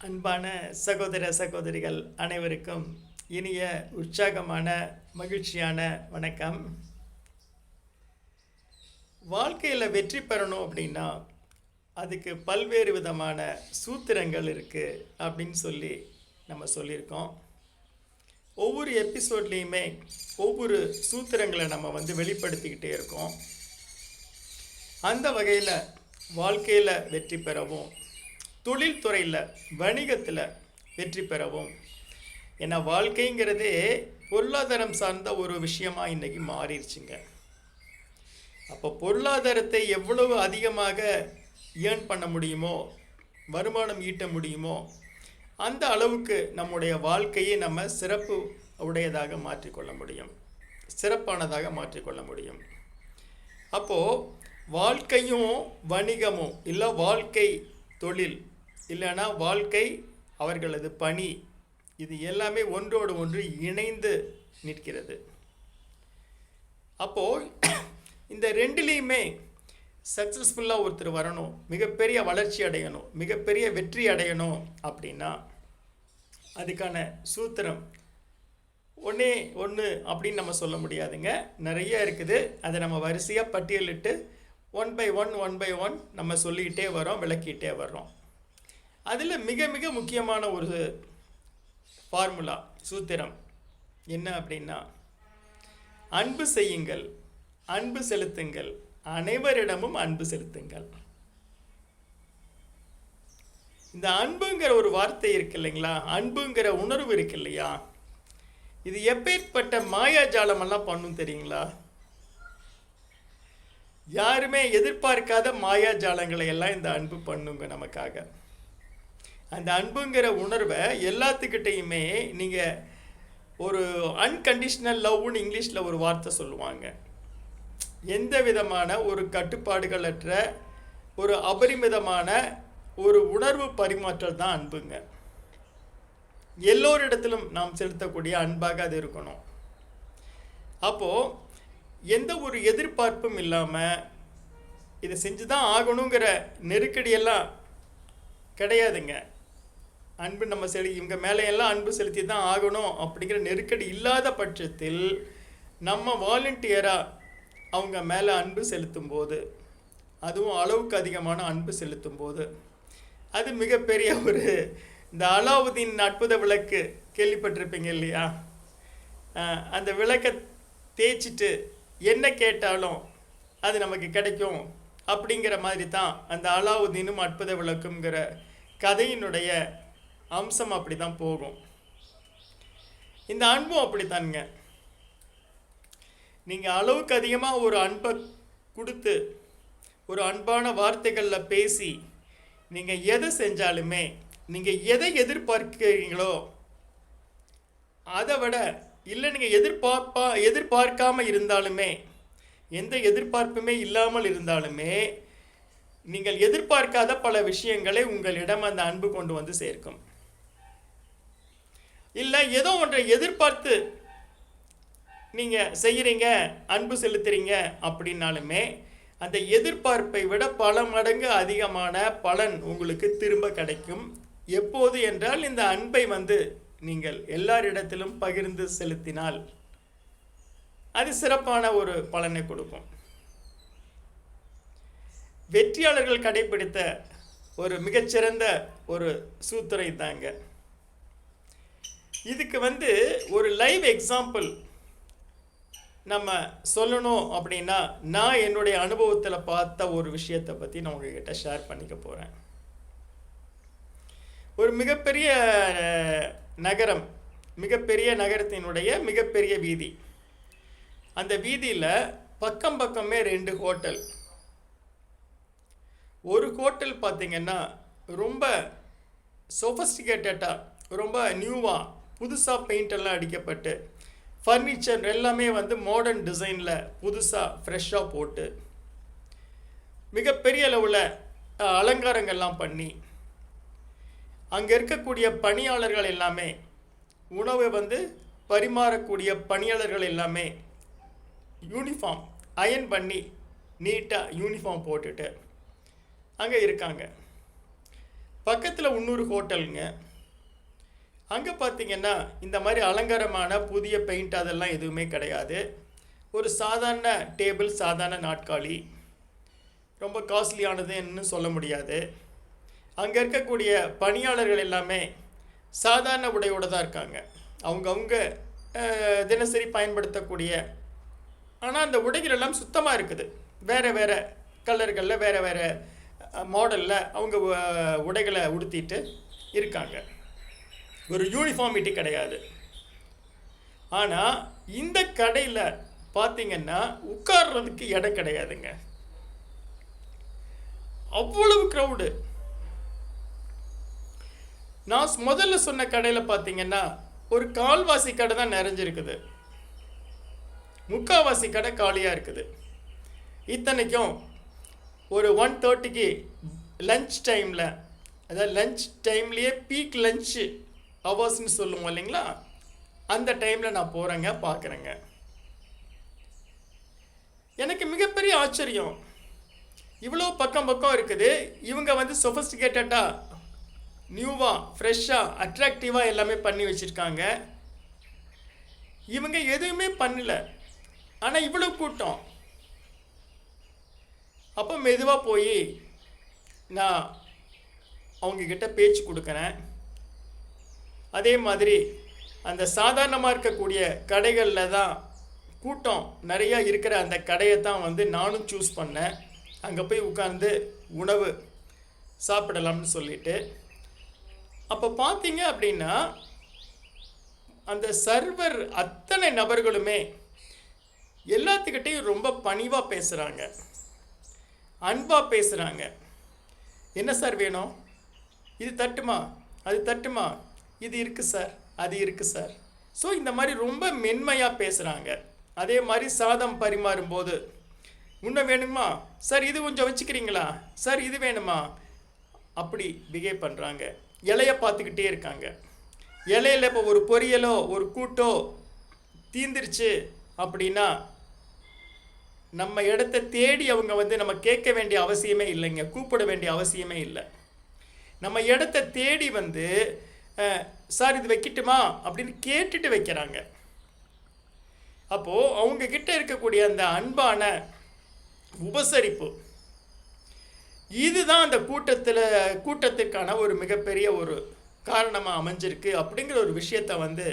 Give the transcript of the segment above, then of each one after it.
அன்பான சகோதர சகோதரிகள் அனைவருக்கும் இனிய உற்சாகமான மகிழ்ச்சியான வணக்கம். வாழ்க்கையில் வெற்றி பெறணும் அப்படின்னா அதுக்கு பல்வேறு விதமான சூத்திரங்கள் இருக்குது அப்படின்னு சொல்லி நம்ம சொல்லியிருக்கோம். ஒவ்வொரு எபிசோட்லேயுமே ஒவ்வொரு சூத்திரங்களை நம்ம வந்து வெளிப்படுத்திக்கிட்டே இருக்கோம். அந்த வகையில் வாழ்க்கையில் வெற்றி பெறவும் தொழில்துறையில் வணிகத்தில் வெற்றி பெறவும். ஏன்னா வாழ்க்கைங்கிறதே பொருளாதாரம் சார்ந்த ஒரு விஷயமாக இன்னைக்கு மாறிடுச்சுங்க அப்போ பொருளாதாரத்தை எவ்வளவு அதிகமாக ஏர்ன் பண்ண முடியுமோ வருமானம் ஈட்ட முடியுமோ அந்த அளவுக்கு நம்முடைய வாழ்க்கையை நம்ம சிறப்பு உடையதாக மாற்றிக்கொள்ள முடியும். சிறப்பானதாக மாற்றிக்கொள்ள முடியும். அப்போது வாழ்க்கையும் வணிகமும் இல்லை வாழ்க்கை தொழில் இல்லைன்னா வாழ்க்கை அவர்களது பணி இது எல்லாமே ஒன்றோடு ஒன்று இணைந்து நிற்கிறது. அப்போது இந்த ரெண்டுலேயுமே சக்ஸஸ்ஃபுல்லாக ஒருத்தர் வரணும் மிகப்பெரிய வளர்ச்சி அடையணும் மிகப்பெரிய வெற்றி அடையணும் அப்படின்னா அதுக்கான சூத்திரம் ஒன்றே ஒன்று அப்படின்னு நம்ம சொல்ல முடியாதுங்க. நிறைய இருக்குது. அதை நம்ம வரிசையாக பட்டியலிட்டு one by one one by one நம்ம சொல்லிக்கிட்டே வரோம் விளக்கிட்டே வர்றோம். அதில் மிக மிக முக்கியமான ஒரு ஃபார்முலா சூத்திரம். என்ன அப்படின்னா அன்பு செய்யுங்கள் அன்பு செலுத்துங்கள் அனைவரிடமும் அன்பு செலுத்துங்கள். இந்த அன்புங்கிற ஒரு வார்த்தை இருக்கு இல்லைங்களா? அன்புங்கிற உணர்வு இருக்கு இல்லையா? இது எப்பேற்பட்ட மாயாஜாலமெல்லாம் பண்ணும் தெரியுங்களா? யாருமே எதிர்பார்க்காத மாயாஜாலங்களை எல்லாம் இந்த அன்பு பண்ணுங்க நமக்காக. அந்த அன்புங்கிற உணர்வை எல்லாத்துக்கிட்டையுமே நீங்கள் ஒரு அன்கண்டிஷ்னல் லவ்னு இங்கிலீஷில் ஒரு வார்த்தை சொல்லுவாங்க. எந்த விதமான ஒரு கட்டுப்பாடுகளற்ற ஒரு அபரிமிதமான ஒரு உணர்வு பரிமாற்றல் தான் அன்புங்க. எல்லோரிடத்திலும் நாம் செலுத்தக்கூடிய அன்பாக அது இருக்கணும். அப்போது எந்த ஒரு எதிர்பார்ப்பும் இல்லாமல் இதை செஞ்சு தான் ஆகணுங்கிற நெருக்கடியெல்லாம் கிடையாதுங்க. அன்பு நம்ம செலு இவங்க மேலேயெல்லாம் அன்பு செலுத்தி தான் ஆகணும் அப்படிங்கிற நெருக்கடி இல்லாத பட்சத்தில் நம்ம வாலண்டியராக அவங்க மேலே அன்பு செலுத்தும் போது அதுவும் அளவுக்கு அதிகமான அன்பு செலுத்தும் போது அது மிகப்பெரிய ஒரு இந்த அலாவுதீன் அற்புத விளக்கு கேள்விப்பட்டிருப்பீங்க இல்லையா? அந்த விளக்கை தேய்ச்சிட்டு என்ன கேட்டாலும் அது நமக்கு கிடைக்கும் அப்படிங்கிற மாதிரி தான் அந்த அலாவுதீனும் அற்புத விளக்குங்கிற கதையினுடைய அம்சம் அப்படி தான் போகும். இந்த அன்பும் அப்படித்தானுங்க. நீங்கள் அளவுக்கு அதிகமாக ஒரு அன்பை கொடுத்து ஒரு அன்பான வார்த்தைகளில் பேசி நீங்கள் எதை செஞ்சாலுமே நீங்கள் எதை எதிர்பார்க்கிறீங்களோ அதை விட இல்லை நீங்கள் எதிர்பார்ப்பா எதிர்பார்க்காம இருந்தாலுமே எந்த எதிர்பார்ப்புமே இல்லாமல் இருந்தாலுமே நீங்கள் எதிர்பார்க்காத பல விஷயங்களை உங்களிடம் அந்த அன்பு கொண்டு வந்து சேர்க்கும். ஏதோ ஒன்றை எதிர்பார்த்து நீங்கள் செய்கிறீங்க அன்பு செலுத்துறீங்க அப்படின்னாலுமே அந்த எதிர்பார்ப்பை விட பல மடங்கு அதிகமான பலன் உங்களுக்கு திரும்ப கிடைக்கும். எப்போது என்றால் இந்த அன்பை வந்து நீங்கள் எல்லாரிடத்திலும் பகிர்ந்து செலுத்தினால் அது சிறப்பான ஒரு பலனை கொடுக்கும். வெற்றியாளர்கள் கடைபிடித்த ஒரு மிகச்சிறந்த ஒரு சூத்திரை தாங்க இதுக்கு வந்து ஒரு லைவ் எக்ஸாம்பிள் நம்ம சொல்லணும் அப்படின்னா நான் என்னுடைய அனுபவத்தில் பார்த்த ஒரு விஷயத்தை பற்றி நான் உங்ககிட்ட ஷேர் பண்ணிக்க போகிறேன் ஒரு மிகப்பெரிய நகரம் மிகப்பெரிய நகரத்தினுடைய மிகப்பெரிய வீதி. அந்த வீதியில் பக்கம் பக்கமே ரெண்டு ஹோட்டல். ஒரு ஹோட்டல் பார்த்திங்கன்னா ரொம்ப சொஃபஸ்டிகேட்டடாக ரொம்ப நியூவாக புதுசாக பெயிண்டெல்லாம் அடிக்கப்பட்டு ஃபர்னிச்சர் எல்லாமே வந்து மாடர்ன் டிசைனில் புதுசாக ஃப்ரெஷ்ஷாக போட்டு மிகப்பெரிய அளவில் அலங்காரங்கள்லாம் பண்ணி அங்கே இருக்கக்கூடிய பணியாளர்கள் எல்லாமே உணவை வந்து பரிமாறக்கூடிய பணியாளர்கள் எல்லாமே யூனிஃபார்ம் அயன் பண்ணி நீட்டாக யூனிஃபார்ம் போட்டுட்டு அங்கே இருக்காங்க. பக்கத்தில் இன்னொரு ஹோட்டலுங்க அங்கே பார்த்தீங்கன்னா இந்த மாதிரி அலங்காரமான புதிய பெயிண்ட் அதெல்லாம் எதுவுமே கிடையாது. ஒரு சாதாரண டேபிள் சாதாரண நாட்காலி ரொம்ப காஸ்ட்லியானதுன்னு சொல்ல முடியாது. அங்கே இருக்கக்கூடிய பணியாளர்கள் எல்லாமே சாதாரண உடையோடு தான் இருக்காங்க. அவங்கவுங்க தினசரி பயன்படுத்தக்கூடிய ஆனால் அந்த உடைகள் எல்லாம் சுத்தமாக இருக்குது. வேறு வேறு கலர்களில் வேறு வேறு மாடலில் அவங்க உடைகளை உடுத்திட்டு இருக்காங்க. ஒரு யூனிஃபார்மிட்டி கிடையாது. ஆனால் இந்த கடையில் பார்த்தீங்கன்னா உட்கார்றதுக்கு இடம் கிடையாதுங்க. அவ்வளவு க்ரௌடு நான் முதல்ல சொன்ன கடையில் பார்த்தீங்கன்னா ஒரு கால்வாசி கடை தான் நிறைஞ்சிருக்குது. முக்காவாசி கடை காலியாக இருக்குது. இத்தனைக்கும் ஒரு ஒன் தேர்ட்டிக்கு லஞ்ச் டைமில் அதாவது லஞ்ச் டைம்லேயே பீக் லஞ்சு ஹவர்ஸ்னு சொல்லுவோம் இல்லைங்களா? அந்த டைமில் நான் போகிறேங்க பார்க்குறேங்க. எனக்கு மிகப்பெரிய ஆச்சரியம். இவ்வளோ பக்கம் பக்கம் இருக்குது. இவங்க வந்து சொஃபஸ்டிகேட்டடாக நியூவாக ஃப்ரெஷ்ஷாக அட்ராக்டிவாக எல்லாமே பண்ணி வச்சுருக்காங்க. இவங்க எதுவுமே பண்ணல. ஆனால் இவ்வளோ கூட்டம். அப்போ மெதுவாக போய் நான் அவங்கக்கிட்ட பேச்சு கொடுக்குறேன். அதே மாதிரி அந்த சாதாரணமாக இருக்கக்கூடிய கடைகளில் தான் கூட்டம் நிறையா இருக்கிற அந்த கடையை தான் வந்து நானும் சூஸ் பண்ணேன். அங்கே போய் உட்காந்து உணவு சாப்பிடலாம்னு சொல்லிட்டு. அப்போ பார்த்தீங்க அப்படின்னா அந்த சர்வர் அத்தனை நபர்களுமே எல்லாத்துக்கிட்டையும் ரொம்ப பணிவாக பேசுகிறாங்க அன்பாக பேசுகிறாங்க என்ன சார் வேணும்? இது தட்டுமா? அது தட்டுமா? இது இருக்குது சார் அது இருக்குது சார் ஸோ இந்த மாதிரி ரொம்ப மென்மையாக பேசுகிறாங்க அதே மாதிரி சாதம் பரிமாறும்போது. இன்னும் வேணுமா? சார் இது கொஞ்சம் வச்சுக்கிறீங்களா? சார் இது வேணுமா? அப்படி பிஹேவ் பண்ணுறாங்க இலைய பார்த்துக்கிட்டே இருக்காங்க. இலையில இப்போ ஒரு பொரியலோ ஒரு கூட்டோ தீந்துருச்சு அப்படின்னா நம்ம இடத்த தேடி அவங்க வந்து நம்ம கேட்க வேண்டிய அவசியமே இல்லைங்க. கூப்பிட வேண்டிய அவசியமே இல்லை. நம்ம இடத்த தேடி வந்து சார் இது வைக்கட்டுமா? அப்படின்னு கேட்டுட்டு வைக்கிறாங்க. அப்போது அவங்க கிட்ட இருக்கக்கூடிய அந்த அன்பான உபசரிப்பு இதுதான் அந்த கூட்டத்தில் கூட்டத்துக்கான ஒரு மிகப்பெரிய ஒரு காரணமாக அமைஞ்சிருக்கு அப்படிங்கிற ஒரு விஷயத்தை வந்து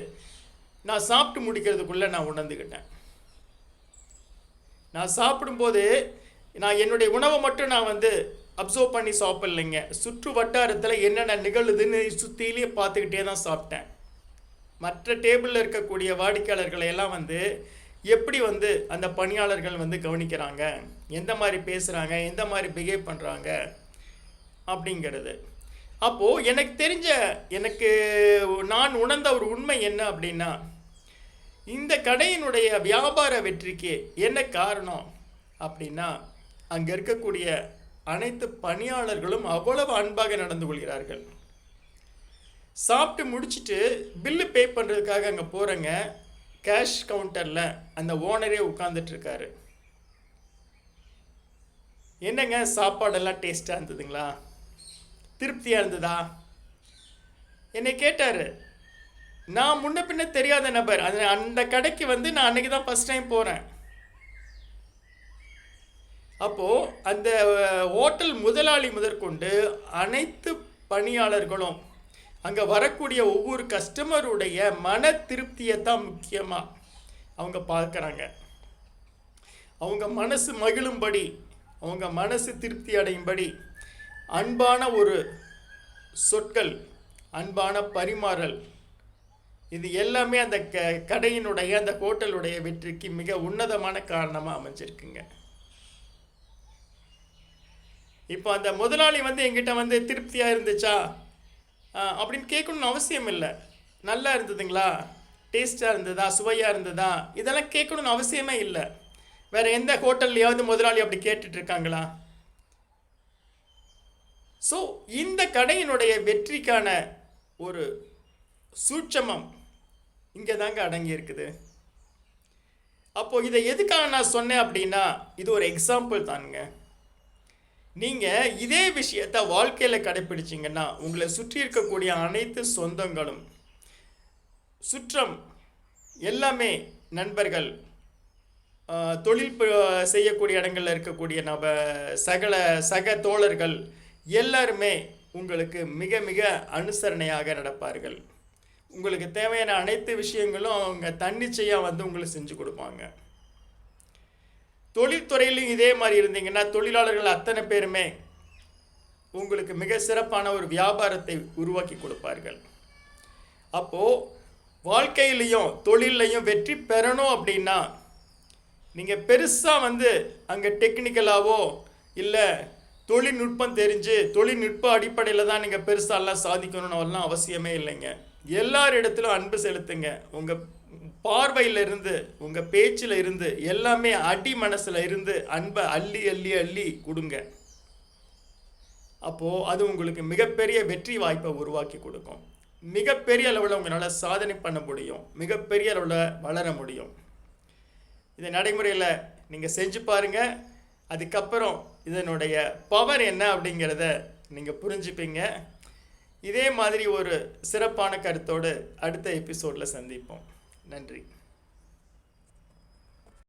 நான் சாப்பிட்டு முடிக்கிறதுக்குள்ளே நான் உணர்ந்துக்கிட்டேன் நான் சாப்பிடும்போது நான் என்னுடைய உணவை மட்டும் நான் வந்து அப்சர்வ் பண்ணி சாப்பிட்லைங்க. சுற்று வட்டாரத்தில் என்னென்ன நிகழுதுன்னு சுற்றிலேயே பார்த்துக்கிட்டே தான் சாப்பிட்டேன். மற்ற டேபிளில் இருக்கக்கூடிய வாடிக்கையாளர்களை எல்லாம் வந்து எப்படி வந்து அந்த பணியாளர்கள் வந்து கவனிக்கிறாங்க? எந்த மாதிரி பேசுகிறாங்க எந்த மாதிரி பிஹேவ் பண்ணுறாங்க அப்படிங்கிறது. அப்போது எனக்கு தெரிஞ்ச எனக்கு நான் உணர்ந்த ஒரு உண்மை என்ன அப்படின்னா இந்த கடையினுடைய வியாபார வெற்றிக்கு என்ன காரணம் அப்படின்னா அங்கே இருக்கக்கூடிய அனைத்து பணியாளர்களும் அவ்வளவு அன்பாக நடந்து கொள்கிறார்கள். சாப்பிட்டு முடிச்சுட்டு பில்லு பே பண்ணுறதுக்காக அங்கே போகிறேங்க கேஷ் கவுண்டரில் அந்த ஓனரே உட்காந்துட்ருக்காரு என்னங்க சாப்பாடெல்லாம் டேஸ்ட்டாக இருந்ததுங்களா? திருப்தியாக இருந்ததா? என்னை கேட்டார். நான் முன்ன பின்ன தெரியாத நபர். அது அந்த கடைக்கு வந்து நான் அன்னைக்கு தான் ஃபஸ்ட் டைம் போகிறேன் அப்போது அந்த ஹோட்டல் முதலாளி முதற்கொண்டு அனைத்து பணியாளர்களும் அங்கே வரக்கூடிய ஒவ்வொரு கஸ்டமருடைய மன திருப்தியை தான் முக்கியமாக அவங்க பார்க்குறாங்க. அவங்க மனசு மகிழும்படி அவங்க மனசு திருப்தி அடையும்படி அன்பான ஒரு சொற்கள் அன்பான பரிமாறல் இது எல்லாமே அந்த க கடையினுடைய அந்த ஹோட்டலுடைய வெற்றிக்கு மிக உன்னதமான காரணமாக அமைஞ்சிருக்குங்க. இப்போ அந்த முதலாளி வந்து எங்கிட்ட வந்து திருப்தியாக இருந்துச்சா? அப்படின்னு கேட்கணும்னு அவசியம் இல்லை. நல்லா இருந்ததுங்களா? டேஸ்ட்டாக இருந்ததா? சுவையாக இருந்ததா? இதெல்லாம் கேட்கணும்னு அவசியமே இல்லை. வேறு எந்த ஹோட்டல்லையாவது முதலாளி அப்படி கேட்டுட்ருக்காங்களா ஸோ இந்த கடையினுடைய வெற்றிக்கான ஒரு சூட்சமம் இங்கே தாங்க அடங்கி இருக்குது அப்போது இதை எதுக்காக நான் சொன்னேன் அப்படின்னா இது ஒரு எக்ஸாம்பிள் தானுங்க. நீங்கள் இதே விஷயத்த வாழ்க்கையில் கடைப்பிடிச்சிங்கன்னா உங்களை சுற்றி இருக்கக்கூடிய அனைத்து சொந்தங்களும் சுற்றம் எல்லாமே நண்பர்கள் தொழில் செய்யக்கூடிய இடங்களில் இருக்கக்கூடிய நம்ம சகல சக தோழர்கள் எல்லாருமே உங்களுக்கு மிக மிக அனுசரணையாக நடப்பார்கள். உங்களுக்கு தேவையான அனைத்து விஷயங்களும் அவங்க தன்னிச்சையாக வந்து உங்களுக்கு செஞ்சு கொடுப்பாங்க. தொழில்துறையிலும் இதே மாதிரி இருந்தீங்கன்னா தொழிலாளர்கள் அத்தனை பேருமே உங்களுக்கு மிக சிறப்பான ஒரு வியாபாரத்தை உருவாக்கி கொடுப்பார்கள். அப்போது வாழ்க்கையிலையும் தொழில்லையும் வெற்றி பெறணும் அப்படின்னா நீங்கள் பெருசாக வந்து அங்கே டெக்னிக்கலாகவோ இல்லை தொழில்நுட்பம் தெரிஞ்சு தொழில்நுட்ப அடிப்படையில் தான் நீங்கள் பெருசாலாம் சாதிக்கணும்னு அவசியமே இல்லைங்க. எல்லார் இடத்துலையும் அன்பு செலுத்துங்க. உங்கள் பார்வையில் இருந்து உங்கள் பேச்சில் இருந்து எல்லாமே அடி மனசில் இருந்து அன்பை அள்ளி அள்ளி அள்ளி கொடுங்க. அப்போது அது உங்களுக்கு மிகப்பெரிய வெற்றி வாய்ப்பை உருவாக்கி கொடுக்கும். மிகப்பெரிய அளவில் உங்களால் சாதனை பண்ண முடியும். மிகப்பெரிய அளவில் வளர முடியும். இதை நடைமுறையில் நீங்கள் செஞ்சு பாருங்கள் அதுக்கப்புறம் இதனுடைய பவர் என்ன அப்படிங்கிறத நீங்கள் புரிஞ்சுப்பீங்க. இதே மாதிரி ஒரு சிறப்பான கருத்தோடு அடுத்த எபிசோடில் சந்திப்போம். நன்றி.